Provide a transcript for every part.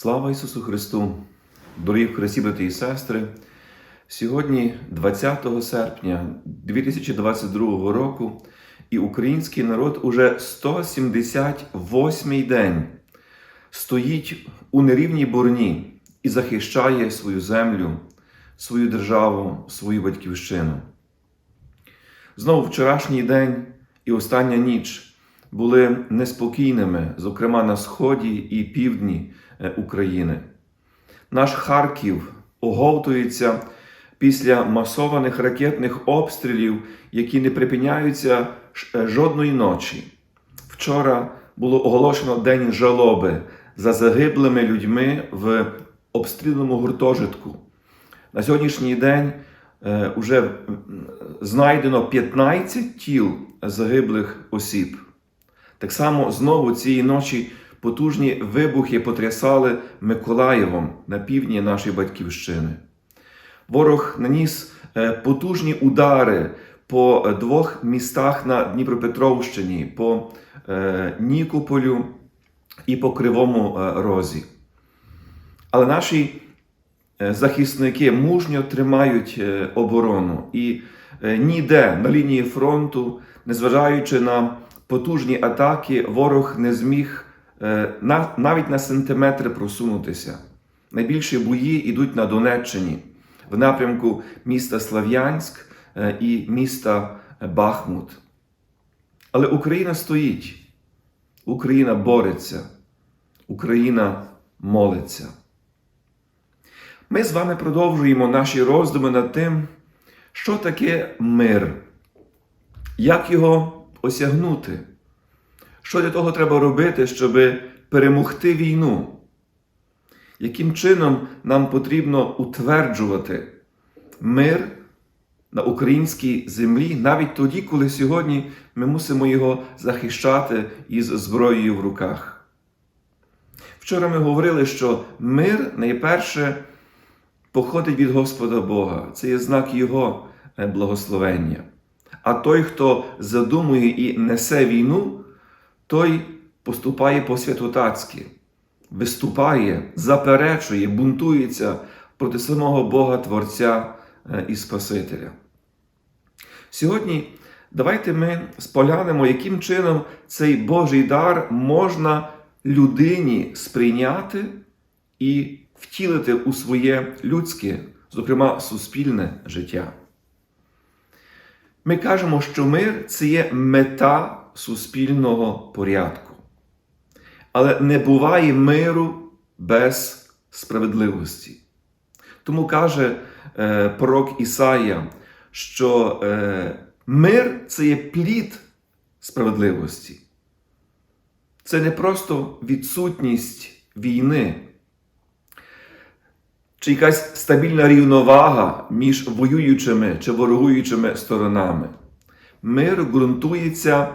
Слава Ісусу Христу! Дорогі в Христі, брати і сестри! Сьогодні, 20 серпня 2022 року, і український народ уже 178-й день стоїть у нерівній борні і захищає свою землю, свою державу, свою батьківщину. Знову вчорашній день і остання ніч були неспокійними, зокрема на сході і півдні України. Наш Харків оговтується після масованих ракетних обстрілів, які не припиняються е, жодної ночі. Вчора було оголошено День жалоби за загиблими людьми в обстріляному гуртожитку. На сьогоднішній день е, вже знайдено 15 тіл загиблих осіб. Так само знову цієї ночі потужні вибухи потрясали Миколаєвом на півдні нашої батьківщини. Ворог наніс е, потужні удари по двох містах на Дніпропетровщині, по е, Нікополю і по Кривому е, Розі. Але наші захисники мужньо тримають оборону і ніде на лінії фронту, незважаючи на потужні атаки, ворог не зміг навіть на сантиметри просунутися. Найбільші бої йдуть на Донеччині, в напрямку міста Слав'янськ е, і міста Бахмут. Але Україна стоїть, Україна бореться, Україна молиться. Ми з вами продовжуємо наші роздуми над тим, що таке мир, як його осягнути, що для того треба робити, щоб перемогти війну, яким чином нам потрібно утверджувати мир на українській землі, навіть тоді, коли сьогодні ми мусимо його захищати із зброєю в руках. Вчора ми говорили, що мир найперше походить від Господа Бога. Це є знак Його е, благословення. А той, хто задумує і несе війну, той поступає по-святотацьки, виступає, заперечує, бунтується проти самого Бога Творця е, і Спасителя. Сьогодні давайте ми споглянемо, яким чином цей Божий дар можна людині сприйняти і втілити у своє людське, зокрема суспільне життя. Ми кажемо, що мир це є мета суспільного порядку. Але не буває миру без справедливості. Тому каже е, пророк Ісая, що е, мир це є плід справедливості. Це не просто відсутність війни, чи якась стабільна рівновага між воюючими чи ворогуючими сторонами. Мир ґрунтується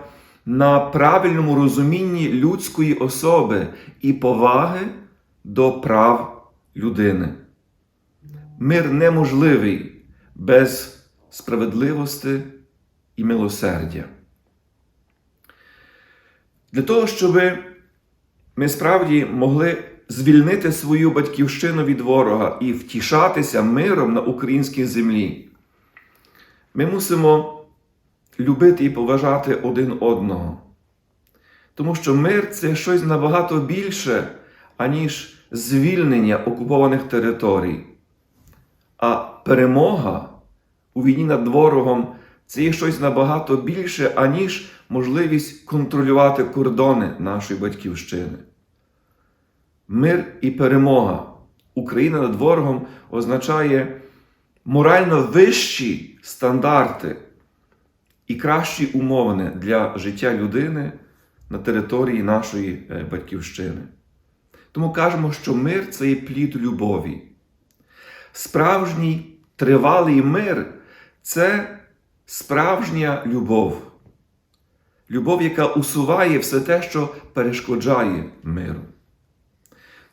на правильному розумінні людської особи і поваги до прав людини. Мир неможливий без справедливості і милосердя. Для того, щоб ми справді могли звільнити свою батьківщину від ворога і втішатися миром на українській землі, ми мусимо любити і поважати один одного. Тому що мир це щось набагато більше, аніж звільнення окупованих територій. А перемога у війні над ворогом це є щось набагато більше, аніж можливість контролювати кордони нашої батьківщини. Мир і перемога. Україна над ворогом означає морально вищі стандарти і кращі умови для життя людини на території нашої е, батьківщини. Тому кажемо, що мир це є плід любові. Справжній тривалий мир це справжня любов. Любов, яка усуває все те, що перешкоджає миру.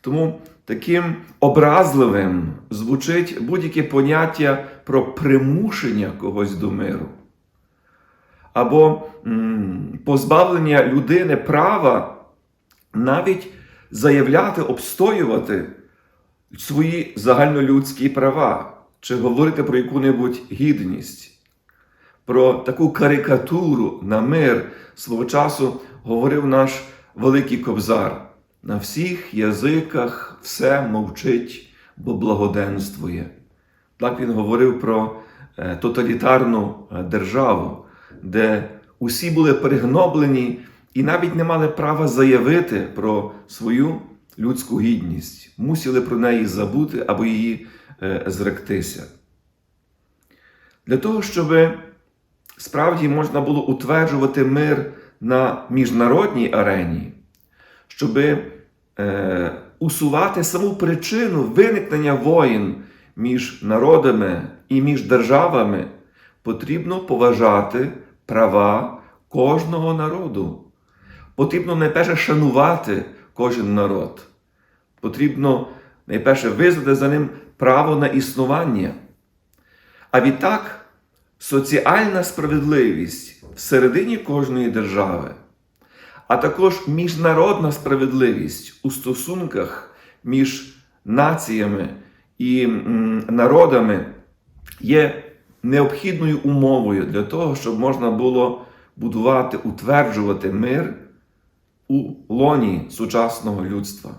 Тому таким образливим звучить будь-яке поняття про примушення когось до миру. Або позбавлення людини права навіть заявляти, обстоювати свої загальнолюдські права, чи говорити про яку-небудь гідність, про таку карикатуру на мир свого часу говорив наш великий кобзар. На всіх язиках все мовчить, бо благоденствує. Так він говорив про е, тоталітарну е, державу, де усі були пригноблені і навіть не мали права заявити про свою людську гідність, мусили про неї забути або її е, зректися. Для того, щоб справді можна було утверджувати мир на міжнародній арені, щоб е, усувати саму причину виникнення воїн між народами і між державами, потрібно поважати права кожного народу. Потрібно найперше шанувати кожен народ. Потрібно найперше визнати за ним право на існування. А відтак соціальна справедливість всередині кожної держави, а також міжнародна справедливість у стосунках між націями і народами є необхідною умовою для того, щоб можна було будувати, утверджувати мир у лоні сучасного людства.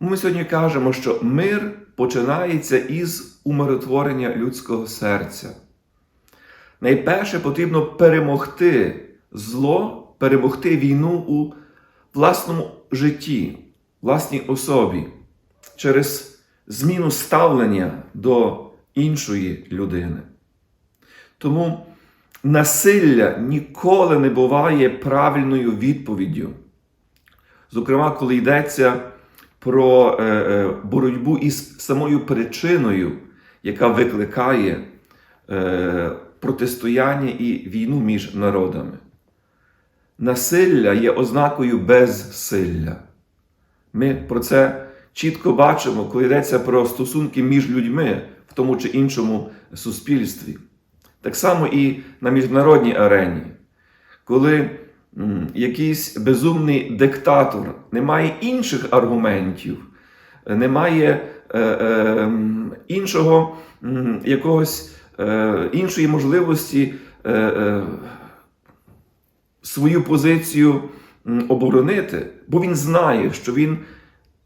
Ми сьогодні кажемо, що мир починається із умиротворення людського серця. Найперше потрібно перемогти зло, перемогти війну у власному житті, власній особі, через зміну ставлення до іншої людини. Тому насилля ніколи не буває правильною відповіддю. Зокрема, коли йдеться про е, е, боротьбу із самою причиною, яка викликає е, протистояння і війну між народами. Насилля є ознакою безсилля. Ми про це чітко бачимо, коли йдеться про стосунки між людьми в тому чи іншому суспільстві. Так само і на міжнародній арені, коли якийсь безумний диктатор не має інших аргументів, не має е, е, іншого якогось е, іншої можливості свою позицію оборонити, бо він знає, що він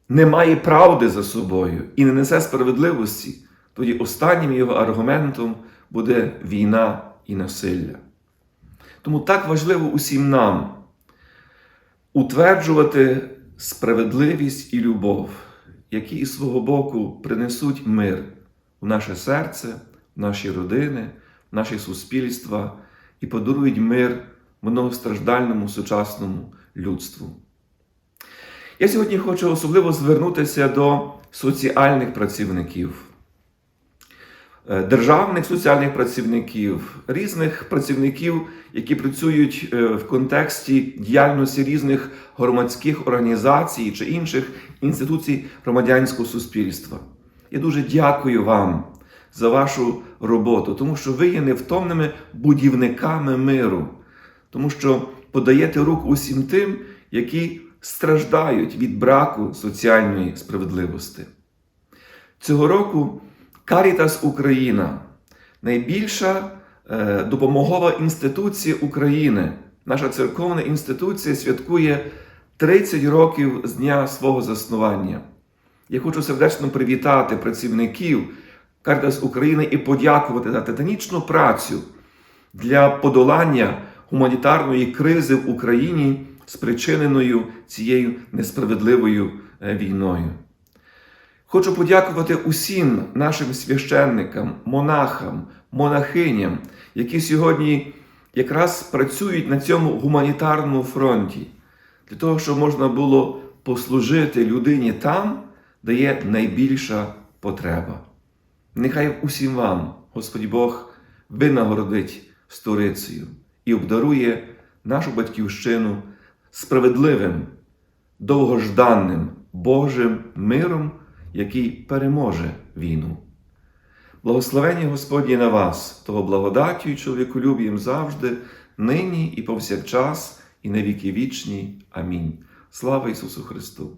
не має правди за собою і не несе справедливості, тоді останнім його аргументом буде війна і насилля. Тому так важливо усім нам утверджувати справедливість і любов, які із свого боку принесуть мир в наше серце, в наші родини, в наші суспільства і подарують мир многостраждальному сучасному людству. Я сьогодні хочу особливо звернутися до соціальних працівників, е, державних соціальних працівників, різних працівників, які працюють е, в контексті діяльності різних громадських організацій чи інших інституцій громадянського суспільства. Я дуже дякую вам за вашу роботу, тому що ви є невтомними будівниками миру, тому що подаєте руку усім тим, які страждають від браку соціальної справедливості. Цього року Caritas Україна найбільша е, допомогова інституція України. Наша церковна інституція святкує 30 років з дня свого заснування. Я хочу сердечно привітати працівників Caritas України і подякувати за титанічну працю для подолання гуманітарної кризи в Україні, спричиненою цією несправедливою е, війною. Хочу подякувати усім нашим священникам, монахам, монахиням, які сьогодні якраз працюють на цьому гуманітарному фронті, для того, щоб можна було послужити людині там, де є найбільша потреба. Нехай усім вам, Господь Бог, винагородить сторицею і обдарує нашу батьківщину справедливим, довгожданним Божим миром, який переможе війну. Благословені Господні на вас, того благодаттю і чоловіколюбієм завжди, нині і повсякчас, і на віки вічні. Амінь. Слава Ісусу Христу!